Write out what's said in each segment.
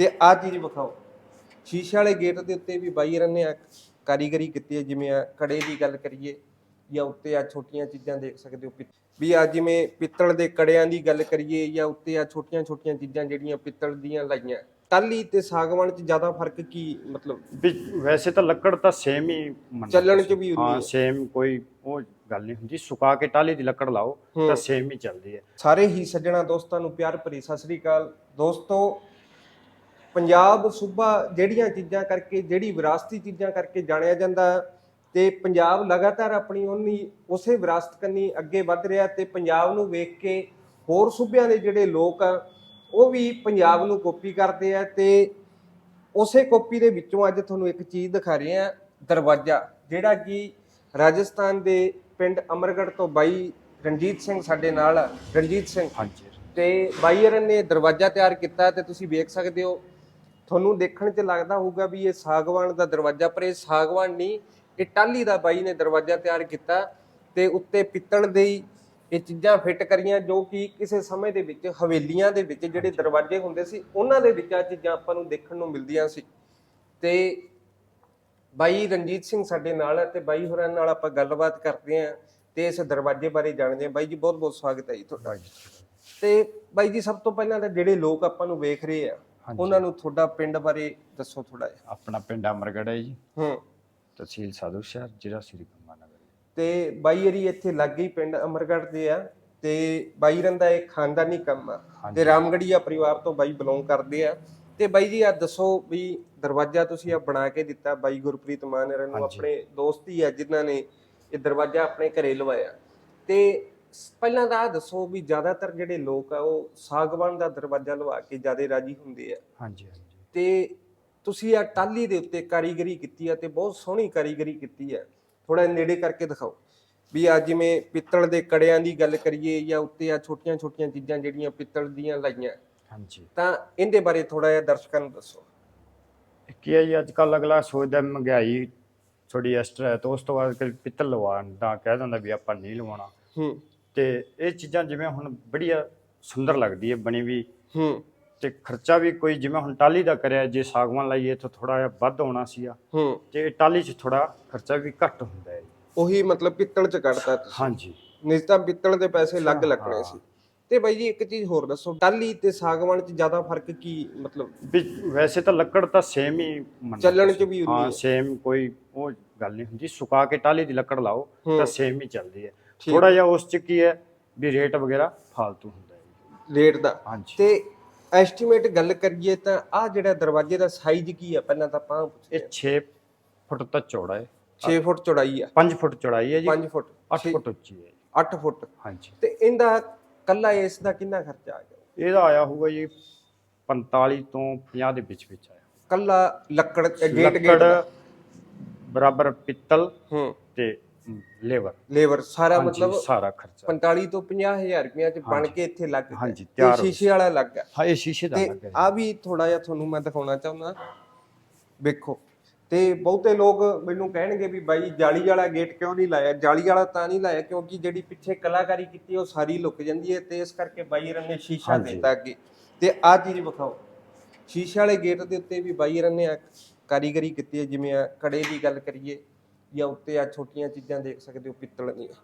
ਤੇ ਆਹ ਚੀਜ਼ ਵਿਖਾਓ ਸ਼ੀਸ਼ੇ ਵਾਲੇ ਗੇਟ ਦੇ ਉੱਤੇ ਵੀ ਬਾਈ ਰਨ ਨੇ ਆ ਕਾਰੀਗਰੀ ਕੀਤੀ ਹੈ ਜਿਵੇਂ ਆ ਕੜੇ ਦੀ ਗੱਲ ਕਰੀਏ ਜਾਂ ਉੱਤੇ ਆ ਛੋਟੀਆਂ ਚੀਜ਼ਾਂ ਦੇਖ ਸਕਦੇ ਹੋ ਵੀ ਆ ਜਿਵੇਂ ਪਿੱਤਲ ਦੇ ਕੜਿਆਂ ਦੀ ਗੱਲ ਕਰੀਏ ਜਾਂ ਉੱਤੇ ਆ ਛੋਟੀਆਂ ਛੋਟੀਆਂ ਚੀਜ਼ਾਂ ਜਿਹੜੀਆਂ ਪਿੱਤਲ ਦੀਆਂ ਲਾਈਆਂ ਟਾਲੀ ਤੇ ਸਾਗਵਾਨ 'ਚ ਜ਼ਿਆਦਾ ਫ਼ਰਕ ਕੀ ਮਤਲਬ ਵੈਸੇ ਤਾਂ ਲੱਕੜ ਤਾਂ ਸੇਮ ਹੀ ਚੱਲਣ 'ਚ। ਵੀ ਹਾਂ। ਸੇਮ ਕੋਈ ਉਹ ਗੱਲ ਨਹੀਂ ਹੁੰਦੀ ਸੁਕਾ ਕੇ ਟਾਲੀ ਦੀ ਲੱਕੜ ਲਾਓ। ਤਾਂ ਸੇਮ ਹੀ ਚੱਲਦੀ ਹੈ ਸਾਰੇ ਹੀ ਸੱਜਣਾ ਦੋਸਤਾਂ ਨੂੰ ਪਿਆਰ ਭਰੀ ਸਤਿ ਸ੍ਰੀ ਅਕਾਲ ਦੋਸਤੋ ਪੰਜਾਬ ਸੂਬਾ ਜਿਹੜੀਆਂ ਚੀਜ਼ਾਂ ਕਰਕੇ ਜਿਹੜੀ ਵਿਰਾਸਤੀ ਚੀਜ਼ਾਂ ਕਰਕੇ ਜਾਣਿਆ ਜਾਂਦਾ ਤੇ ਪੰਜਾਬ ਲਗਾਤਾਰ ਆਪਣੀ ਉਨੀ ਉਸੇ ਵਿਰਾਸਤ ਕੰਨੀ ਅੱਗੇ ਵੱਧ ਰਿਹਾ ਤੇ ਪੰਜਾਬ ਨੂੰ ਵੇਖ ਕੇ ਹੋਰ ਸੂਬਿਆਂ ਦੇ ਜਿਹੜੇ ਲੋਕ ਆ ਉਹ ਵੀ ਪੰਜਾਬ ਨੂੰ ਕਾਪੀ ਕਰਦੇ ਆ ਤੇ ਉਸੇ ਕਾਪੀ ਦੇ ਵਿੱਚੋਂ ਅੱਜ ਤੁਹਾਨੂੰ ਇੱਕ ਚੀਜ਼ ਦਿਖਾ ਰਹੇ ਆ ਦਰਵਾਜ਼ਾ ਜਿਹੜਾ ਕਿ ਰਾਜਸਥਾਨ ਦੇ ਪਿੰਡ ਅਮਰਗੜ੍ਹ ਤੋਂ ਬਾਈ ਰਣਜੀਤ ਸਿੰਘ ਸਾਡੇ ਨਾਲ। ਰਣਜੀਤ ਸਿੰਘ ਹਾਂਜੀ ਤੇ ਬਾਈ ਨੇ ਦਰਵਾਜ਼ਾ ਤਿਆਰ ਕੀਤਾ ਤੇ ਤੁਸੀਂ ਵੇਖ ਸਕਦੇ ਹੋ ਤੁਹਾਨੂੰ ਦੇਖਣ 'ਚ ਲੱਗਦਾ ਹੋਊਗਾ ਵੀ ਇਹ ਸਾਗਵਾਨ ਦਾ ਦਰਵਾਜ਼ਾ ਪਰ ਇਹ ਸਾਗਵਾਨ ਨਹੀਂ ਇਹ ਟਾਲੀ ਦਾ ਬਾਈ ਨੇ ਦਰਵਾਜ਼ਾ ਤਿਆਰ ਕੀਤਾ ਤੇ ਉੱਤੇ ਪਿੱਤਲ ਦੇ ਇਹ ਚੀਜ਼ਾਂ ਫਿੱਟ ਕਰੀਆਂ ਜੋ ਕਿ ਕਿਸੇ ਸਮੇਂ ਦੇ ਵਿੱਚ ਹਵੇਲੀਆਂ ਦੇ ਵਿੱਚ ਜਿਹੜੇ ਦਰਵਾਜ਼ੇ ਹੁੰਦੇ ਸੀ ਉਹਨਾਂ ਦੇ ਵਿੱਚ ਆ ਚੀਜ਼ਾਂ ਆਪਾਂ ਨੂੰ ਦੇਖਣ ਨੂੰ ਮਿਲਦੀਆਂ ਸੀ। ਤੇ ਬਾਈ ਰਣਜੀਤ ਸਿੰਘ ਸਾਡੇ ਨਾਲ ਹੈ ਤੇ ਬਾਈ ਹੋਰਾਂ ਨਾਲ ਆਪਾਂ ਗੱਲਬਾਤ ਕਰਦੇ ਆਂ ਤੇ ਇਸ ਦਰਵਾਜ਼ੇ ਬਾਰੇ ਜਾਣਦੇ ਆਂ ਬਾਈ ਜੀ ਬਹੁਤ ਬਹੁਤ ਸਵਾਗਤ ਹੈ ਜੀ ਤੁਹਾਡਾ। ਤੇ ਬਾਈ ਜੀ ਸਭ ਤੋਂ ਪਹਿਲਾਂ ਤਾਂ ਜਿਹੜੇ ਲੋਕ ਆਪਾਂ ਨੂੰ ਵੇਖ ਰਹੇ ਆ। ਉਹਨਾਂ ਨੂੰ ਤੁਹਾਡਾ ਪਿੰਡ ਬਾਰੇ ਦੱਸੋ ਥੋੜਾ ਜਿਹਾ। ਆਪਣਾ ਪਿੰਡ ਅਮਰਗੜ੍ਹ ਹੈ ਜੀ। ਹੂੰ। ਤਹਿਸੀਲ ਸਾਧੂ ਸ਼ਹਿਰ ਜ਼ਿਲ੍ਹਾ ਸ੍ਰੀ ਗੰਗਾਨਗਰ ਤੇ ਬਾਈ ਅਰੀ ਇੱਥੇ ਲੱਗੇ ਹੀ ਪਿੰਡ ਅਮਰਗੜ੍ਹ ਦੇ ਆ ਤੇ ਬਾਈ ਰਨ ਦਾ ਇਹ ਖਾਨਦਾਨੀ ਕੰਮ ਆ। ਤੇ ਰਾਮਗੜੀਆ ਪਰਿਵਾਰ ਤੋਂ ਬਾਈ ਬਿਲੋਂਗ ਕਰਦੇ ਆ। ਤੇ ਬਾਈ ਜੀ ਆ ਦੱਸੋ ਵੀ ਦਰਵਾਜ਼ਾ ਤੁਸੀਂ ਆ ਬਣਾ ਕੇ ਦਿੱਤਾ ਬਾਈ ਗੁਰਪ੍ਰੀਤ ਮਾਨਰ ਨੂੰ। ਆਪਣੇ ਦੋਸਤ ਹੀ ਆ ਜਿਨ੍ਹਾਂ ਨੇ ਇਹ ਦਰਵਾਜ਼ਾ ਆਪਣੇ ਘਰੇ ਲਵਾਇਆ। ਤੇ ਪਹਿਲਾਂ ਤਾਂ ਆ ਦੱਸੋ ਵੀ ਜ਼ਿਆਦਾਤਰ ਜਿਹੜੇ ਲੋਕ ਆ ਉਹ ਸਾਗਵਾਨ ਦਾ ਦਰਵਾਜ਼ਾ ਲਵਾ ਕੇ ਜ਼ਿਆਦਾ ਰਾਜੀ ਹੁੰਦੇ ਆ। ਹਾਂਜੀ ਹਾਂਜੀ। ਤੇ ਤੁਸੀਂ ਆ ਟਾਲੀ ਦੇ ਉੱਤੇ ਕਾਰੀਗਰੀ ਕੀਤੀ ਆ ਤੇ ਬਹੁਤ ਸੋਹਣੀ ਕਾਰੀਗਰੀ ਕੀਤੀ ਆ। ਥੋੜਾ ਨੇੜੇ ਕਰਕੇ ਦਿਖਾਓ ਵੀ ਆ ਜਿਵੇਂ ਪਿੱਤਲ ਦੇ ਕੜਿਆਂ ਦੀ ਗੱਲ ਕਰੀਏ ਜਾਂ ਉੱਤੇ ਆ ਛੋਟੀਆਂ ਛੋਟੀਆਂ ਚੀਜ਼ਾਂ ਜਿਹੜੀਆਂ ਪਿੱਤਲ ਦੀਆਂ ਲਾਈਆਂ। ਹਾਂਜੀ। ਤਾਂ ਇਹਦੇ ਬਾਰੇ ਥੋੜਾ ਜਿਹਾ ਦਰਸ਼ਕਾਂ ਨੂੰ ਦੱਸੋ। ਕੀ ਹੈ ਜੀ ਅੱਜ ਕੱਲ ਅਗਲਾ ਸੋਚਦਾ ਮਹਿੰਗਾਈ ਥੋੜੀ ਐਕਸਟਰਾ ਹੈ ਤਾਂ ਉਸ ਤੋਂ ਬਾਅਦ ਕੋਈ ਪਿੱਤਲ ਲਵਾਉਣ ਦਾ ਕਹਿ ਦਿੰਦਾ ਵੀ ਆਪਾਂ ਨਹੀਂ ਲਵਾਉਣਾ। ਹੂੰ। ਤੇ ਇਹ ਚੀਜ਼ਾਂ ਜਿਵੇਂ ਹੁਣ ਬੜੀਆ ਸੁੰਦਰ ਲੱਗਦੀ ਹੈ ਬਣੀ ਵੀ ਹੂੰ ਤੇ ਖਰਚਾ ਵੀ ਕੋਈ ਜਿਵੇਂ ਹੁਣ ਟਾਲੀ ਦਾ ਕਰਿਆ ਜੇ ਸਾਗਵਾਨ ਲਾਈਏ ਤਾਂ ਥੋੜਾ ਜਿਹਾ ਵੱਧ ਹੋਣਾ ਸੀਗਾ ਹੂੰ ਤੇ ਟਾਲੀ 'ਚ ਥੋੜਾ ਖਰਚਾ ਵੀ ਘੱਟ ਹੁੰਦਾ ਹੈ। ਉਹੀ ਮਤਲਬ ਪਿੱਤਲ ਚ ਕੱਢਤਾ ਤੁਸੀਂ ਹਾਂਜੀ ਨਹੀਂ ਤਾਂ ਪਿੱਤਲ ਦੇ ਪੈਸੇ ਅਲੱਗ ਲੱਗਣੇ। ਸੀ ਤੇ ਬਾਈ ਜੀ ਇੱਕ ਚੀਜ਼ ਹੋਰ ਦੱਸੋ ਟਾਲੀ ਤੇ ਸਾਗਵਾਨ ਚ ਜ਼ਿਆਦਾ ਫ਼ਰਕ ਕੀ ਮਤਲਬ ਵੀ ਵੈਸੇ ਤਾਂ ਲੱਕੜ ਤਾਂ ਸੇਮ ਹੀ ਮੰਨੋ ਚੱਲਣ 'ਚ। ਵੀ ਉਨੀ ਹਾਂ ਹੈ। ਸੇਮ ਕੋਈ ਉਹ ਗੱਲ ਨਹੀਂ ਹੁੰਦੀ ਸੁਕਾ ਕੇ ਟਾਲੀ ਦੀ ਲੱਕੜ ਲਾਓ। ਤਾਂ ਸੇਮ ਹੀ ਚੱਲਦੀ ਹੈ। ਥੋੜਾ ਜਿਹਾ ਉਸ 'ਚ ਕੀ ਹੈ ਵੀ ਰੇਟ ਵਗੈਰਾ ਫालतू ਹੁੰਦਾ ਹੈ। ਰੇਟ ਦਾ। ਹਾਂਜੀ। ਤੇ ਐਸਟੀਮੇਟ ਗੱਲ ਕਰੀਏ ਤਾਂ ਆ ਜਿਹੜਾ ਦਰਵਾਜ਼ੇ ਦਾ ਸਾਈਜ਼ ਕੀ ਆ? ਪਹਿਲਾਂ ਤਾਂ ਆਪਾਂ ਇਹ 6 ਫੁੱਟ ਤੱਕ ਚੌੜਾ ਹੈ। 6 ਫੁੱਟ ਚੌੜਾਈ ਆ। 5 ਫੁੱਟ ਚੌੜਾਈ ਹੈ ਜੀ। 5 ਫੁੱਟ। 8 ਫੁੱਟ ਉੱਚੀ ਹੈ ਜੀ। 8 ਫੁੱਟ। ਹਾਂਜੀ। ਤੇ ਇਹਦਾ ਕੱਲਾ ਇਸ ਦਾ ਕਿੰਨਾ ਖਰਚਾ ਆ ਗਿਆ? ਇਹਦਾ ਆਇਆ ਹੋਊਗਾ ਜੀ 45 ਤੋਂ 50 ਦੇ ਵਿੱਚ ਵਿੱਚ ਆਇਆ। ਕੱਲਾ ਲੱਕੜ ਗੇਟ ਗੇਟ ਬਰਾਬਰ ਪਿੱਤਲ ਹੂੰ। ਤੇ ਲੇਬਰ। ਲੇਬਰ ਸਾਰਾ ਮਤਲਬ ਸਾਰਾ ਖਰਚਾ। 45 ਤੋਂ 50000 ਰੁਪਏ ਚ ਬਣ। ਕੇ ਇੱਥੇ ਲੱਗ ਗਿਆ। ਹਾਂਜੀ, ਤਿਆਰ ਸ਼ੀਸ਼ੇ ਵਾਲਾ ਲੱਗ ਗਿਆ। ਹਾਂ ਇਹ ਸ਼ੀਸ਼ੇ ਦਾ ਲੱਗਾ ਜੀ। ਆ ਵੀ ਥੋੜਾ ਜਿਹਾ ਤੁਹਾਨੂੰ ਮੈਂ ਦਿਖਾਉਣਾ ਚਾਹੁੰਦਾ। ਵੇਖੋ ਤੇ ਬਹੁਤੇ ਲੋਕ ਮੈਨੂੰ ਕਹਿਣਗੇ ਵੀ ਬਾਈ ਜਾਲੀ ਵਾਲਾ ਗੇਟ ਕਿਉਂ ਨਹੀਂ ਲਾਇਆ? ਜਾਲੀ ਵਾਲਾ ਤਾਂ ਨਹੀਂ ਲਾਇਆ ਕਿਉਂਕਿ ਜਿਹੜੀ ਪਿੱਛੇ ਕਲਾਕਾਰੀ ਕੀਤੀ ਉਹ ਸਾਰੀ ਲੁਕ ਜਾਂਦੀ ਹੈ ਤੇ ਇਸ ਕਰਕੇ ਬਾਈ ਰਨ ਨੇ ਸ਼ੀਸ਼ਾ। ਦਿੱਤਾ ਅੱਗੇ। ਤੇ ਆ ਚੀਜ਼ ਵਿਖਾਓ। ਸ਼ੀਸ਼ੇ ਵਾਲੇ ਗੇਟ ਦੇ ਉੱਤੇ ਵੀ ਬਾਈ ਰਨ ਨੇ ਕਾਰੀਗਰੀ ਕੀਤੀ ਹੈ। ਜਿਵੇਂ ਕੜੇ ਦੀ ਗੱਲ ਕਰੀਏ। ਜਾਂ ਉੱਤੇ ਆ ਛੋਟੀਆਂ ਚੀਜ਼ਾਂ ਦੇਖ ਸਕਦੇ ਹੋ ਪਿੱਤਲ ਦੀਆਂ।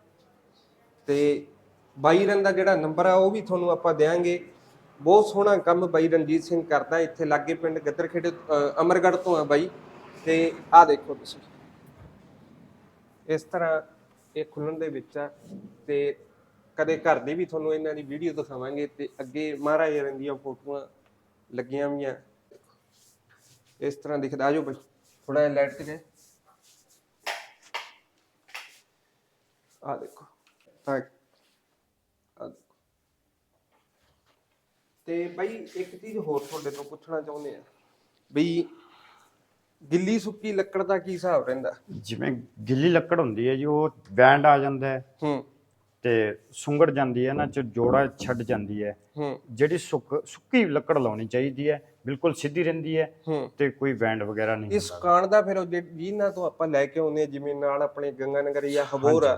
ਤੇ ਬਾਈ ਰਨ ਦਾ ਜਿਹੜਾ ਨੰਬਰ ਆ ਉਹ ਵੀ ਤੁਹਾਨੂੰ ਆਪਾਂ ਦੇਾਂਗੇ ਬਹੁਤ ਸੋਹਣਾ ਕੰਮ ਬਾਈ ਰਣਜੀਤ ਸਿੰਘ ਕਰਦਾ ਇੱਥੇ ਲਾਗੇ ਪਿੰਡ ਗੱਦਰਖੇੜੇ ਅ, ਅਮਰਗੜ੍ਹ ਤੋਂ ਆ ਬਾਈ। ਤੇ ਆਹ ਦੇਖੋ ਤੁਸੀਂ। ਇਸ ਤਰ੍ਹਾਂ ਇਹ ਖੁੱਲਣ ਦੇ ਵਿੱਚ ਆ ਤੇ ਕਦੇ ਘਰ ਦੇ ਵੀ ਤੁਹਾਨੂੰ ਇਹਨਾਂ ਦੀ ਵੀਡੀਓ ਦਿਖਾਵਾਂਗੇ ਤੇ ਅੱਗੇ ਮਹਾਰਾਜ ਰਣ ਦੀਆਂ ਫੋਟੋਆਂ ਲੱਗੀਆਂ ਹੋਈਆਂ। ਇਸ ਤਰ੍ਹਾਂ ਦਿਖਦਾ ਆਜੋ ਬਾਈ। ਥੋੜਾ ਜਿਹਾ ਲਾਈਟ ਤੇ ਆ ਦੇਖੋ ਆ ਦੇਖੋ ਤੇ ਬਾਈ ਇੱਕ ਚੀਜ਼ ਹੋਰ ਤੁਹਾਡੇ ਤੋਂ ਪੁੱਛਣਾ ਚਾਹੁੰਦੇ ਆ। ਬਈ ਗਿੱਲੀ ਸੁੱਕੀ ਲੱਕੜ ਦਾ ਕੀ ਹਿਸਾਬ ਰਹਿੰਦਾ? ਜਿਵੇਂ ਗਿੱਲੀ ਲੱਕੜ ਹੁੰਦੀ ਹੈ ਜੀ ਉਹ ਬੈਂਡ ਆ ਜਾਂਦਾ ਹੈ ਹੂੰ। ਤੇ ਸੁੰਗੜ ਜਾਂਦੀ ਹੈ ਨਾ ਚ ਜੋੜਾ ਛੱਡ ਜਾਂਦੀ ਹੈ। ਹੂੰ। ਜਿਹੜੀ ਸੁੱਕ ਸੁੱਕੀ ਲੱਕੜ ਲਾਉਣੀ ਚਾਹੀਦੀ ਹੈ ਬਿਲਕੁਲ ਸਿੱਧੀ ਰਹਿੰਦੀ ਹੈ ਹੂੰ। ਤੇ ਕੋਈ ਬੈਂਡ ਵਗੈਰਾ ਨਹੀਂ ਇਸ ਹੁੰਦਾ। ਕਾਣ ਦਾ ਫਿਰ ਉਹ ਜਿ- ਜਿਹਨਾਂ ਤੋਂ ਆਪਾਂ ਲੈ ਕੇ ਆਉਂਦੇ ਆ ਜਿਵੇਂ ਨਾਲ ਆਪਣੇ ਗੰਗਾ ਨਗਰ ਜਾਂ ਹਬੋਰ ਆ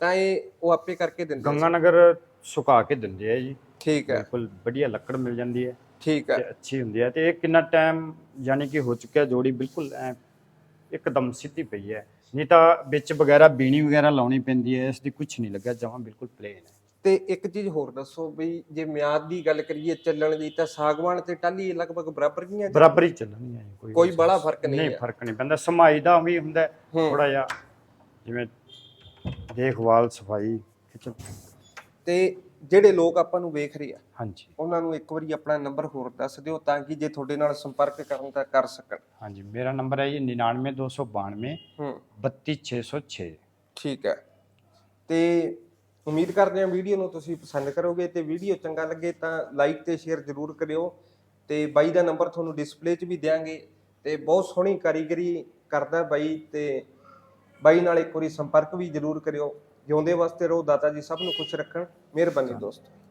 ਤਾਂ ਇਹ ਉਹ ਆਪੇ ਕਰਕੇ ਦਿੰਦੇ ਆ। ਗੰਗਾ ਨਗਰ ਸੁਕਾ ਕੇ ਦਿੰਦੇ ਆ ਜੀ। ਠੀਕ ਹੈ। ਬਿਲਕੁਲ ਵਧੀਆ ਲੱਕੜ ਮਿਲ ਜਾਂਦੀ ਹੈ। ਠੀਕ ਹੈ। ਤੇ ਅੱਛੀ ਹੁੰਦੀ ਹੈ। ਤੇ ਇਹ ਕਿੰਨਾ ਟਾਈਮ ਯਾਨੀ ਕਿ ਹੋ ਚੁੱਕਿਆ ਜੋੜੀ ਬਿਲਕੁਲ ਐਂ ਇੱਕਦਮ ਸਿੱਧੀ ਪਈ ਹੈ। ਨਹੀਂ ਤਾਂ ਵਿੱਚ ਵਗੈਰਾ ਬੀਣੀ ਵਗੈਰਾ ਲਾਉਣੀ ਪੈਂਦੀ ਹੈ। ਇਸ ਦੀ ਕੁਝ ਨਹੀਂ ਲੱਗਾ ਜਮਾਂ ਬਿਲਕੁਲ ਪਲੇਨ ਹੈ। ਤੇ ਇੱਕ ਚੀਜ਼ ਹੋਰ ਦੱਸੋ ਬਈ ਜੇ ਮਿਆਦ ਦੀ ਗੱਲ ਕਰੀਏ ਚੱਲਣ ਦੀ ਤਾਂ ਸਾਗਵਾਨ ਤੇ ਟਾਲੀ ਲਗਭਗ ਬਰਾਬਰ ਗਈਆਂ ਬਰਾਬਰ ਹੀ ਚੱਲਣਗੀਆਂ ਜੀ, ਕੋਈ ਕੋਈ ਬੜਾ ਫ਼ਰਕ ਨਹੀਂ ਨਹੀਂ ਹੈ। ਫ਼ਰਕ ਨਹੀਂ ਪੈਂਦਾ। ਸਮਾਈ ਦਾ ਵੀ ਹੁੰਦਾ ਹੂੰ। ਥੋੜਾ ਜਿਹਾ ਜਿਵੇਂ ਦੇਖਭਾਲ ਸਫ਼ਾਈ ਖਿੱਚ ਤੇ ਜਿਹੜੇ ਲੋਕ ਆਪਾਂ ਨੂੰ ਵੇਖ ਰਹੇ ਆ ਹਾਂਜੀ। ਉਹਨਾਂ ਨੂੰ ਇੱਕ ਵਾਰੀ ਆਪਣਾ ਨੰਬਰ ਹੋਰ ਦੱਸ ਦਿਓ ਤਾਂ ਕਿ ਜੇ ਤੁਹਾਡੇ ਨਾਲ ਸੰਪਰਕ ਕਰਨ ਤਾਂ ਕਰ ਸਕਣ। ਹਾਂਜੀ ਮੇਰਾ ਨੰਬਰ ਹੈ ਜੀ 99292 ਹੂੰ। 32606 ਠੀਕ ਹੈ। ਤੇ ਉਮੀਦ ਕਰਦੇ ਹਾਂ ਵੀਡੀਓ ਨੂੰ ਤੁਸੀਂ ਪਸੰਦ ਕਰੋਗੇ ਤੇ ਵੀਡੀਓ ਚੰਗਾ ਲੱਗੇ ਤਾਂ ਲਾਈਕ ਤੇ ਸ਼ੇਅਰ ਜ਼ਰੂਰ ਕਰਿਓ ਤੇ ਬਾਈ ਦਾ ਨੰਬਰ ਤੁਹਾਨੂੰ ਡਿਸਪਲੇ 'ਚ ਵੀ ਦਿਆਂਗੇ ਤੇ ਬਹੁਤ ਸੋਹਣੀ ਕਾਰੀਗਰੀ ਕਰਦਾ ਬਾਈ ਤੇ ਬਾਈ ਨਾਲ ਇੱਕ ਵਾਰੀ ਸੰਪਰਕ ਵੀ ਜ਼ਰੂਰ ਕਰਿਓ। ਜਿਉਂਦੇ ਵਾਸਤੇ ਰਹੋ ਦਾਤਾ ਜੀ ਸਭ ਨੂੰ ਖੁਸ਼ ਰੱਖਣ। ਮਿਹਰਬਾਨੀ ਦੋਸਤੋ।